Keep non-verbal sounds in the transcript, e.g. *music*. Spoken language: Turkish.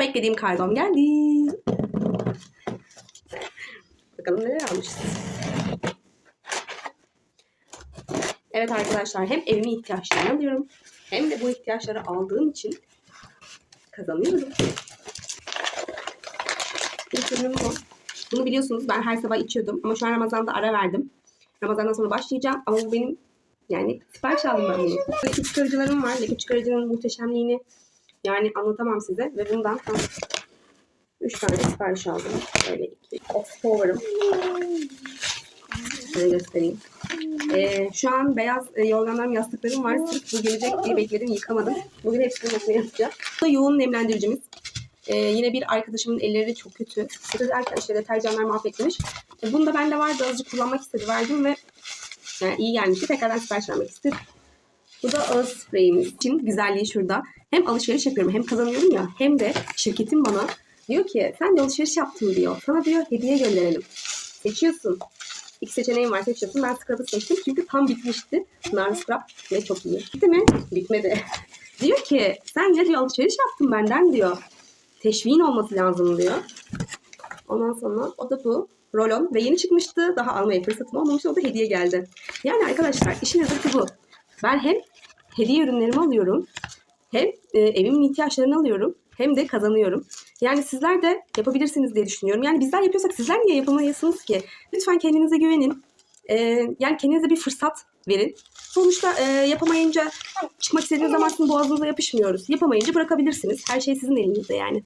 Beklediğim kargom geldi. Bakalım neler almışız. Evet arkadaşlar hem evimin ihtiyaçlarını alıyorum hem de bu ihtiyaçları aldığım için kazanıyorum. İlk ürünüm bu. Bunu biliyorsunuz ben her sabah içiyordum ama şu an Ramazan'da ara verdim. Ramazan'dan sonra başlayacağım ama bu benim yani sipariş aldım ben bunu. Leke çıkarıcılarım var. Leke çıkarıcının muhteşemliğini yani anlatamam size ve bundan tam 3 tane sipariş aldım. Böyle iki. Of power'ım. Şöyle göstereyim. Ee, şu an beyaz e, yorganlarım, yastıklarım var. Sırf bu gelecek diye bekledim, yıkamadım. Bugün hepsini makineye yapacağım. Bu da yoğun nemlendiricimiz. Ee, yine bir arkadaşımın elleri çok kötü. Derken işte deterjanlar mahvetmiş. E, bunu da bende vardı. Azıcık kullanmak istedi. Verdim ve yani iyi gelmişti. Tekrardan sipariş vermek istedim. Bu da ağız spreyimiz için güzelliği şurada. Hem alışveriş yapıyorum hem kazanıyorum ya hem de şirketim bana diyor ki sen de alışveriş yaptın diyor. Sana diyor hediye gönderelim. Seçiyorsun. İki seçeneğim var seçiyorsun. Ben scrub'ı seçtim çünkü tam bitmişti. Nar scrub ve çok iyi. Bitti mi? Bitmedi. *laughs* diyor ki sen ya diyor alışveriş yaptın benden diyor. Teşviğin olması lazım diyor. Ondan sonra o da bu. Rolon ve yeni çıkmıştı. Daha almaya fırsatım olmamıştı. O da hediye geldi. Yani arkadaşlar işin özeti bu. Ben hem hediye ürünlerimi alıyorum hem e, evimin ihtiyaçlarını alıyorum hem de kazanıyorum. Yani sizler de yapabilirsiniz diye düşünüyorum. Yani bizler yapıyorsak sizler niye yapamayasınız ki? Lütfen kendinize güvenin. E, yani kendinize bir fırsat verin. Sonuçta e, yapamayınca çıkmak istediğiniz zaman sizin boğazınıza yapışmıyoruz. Yapamayınca bırakabilirsiniz. Her şey sizin elinizde yani.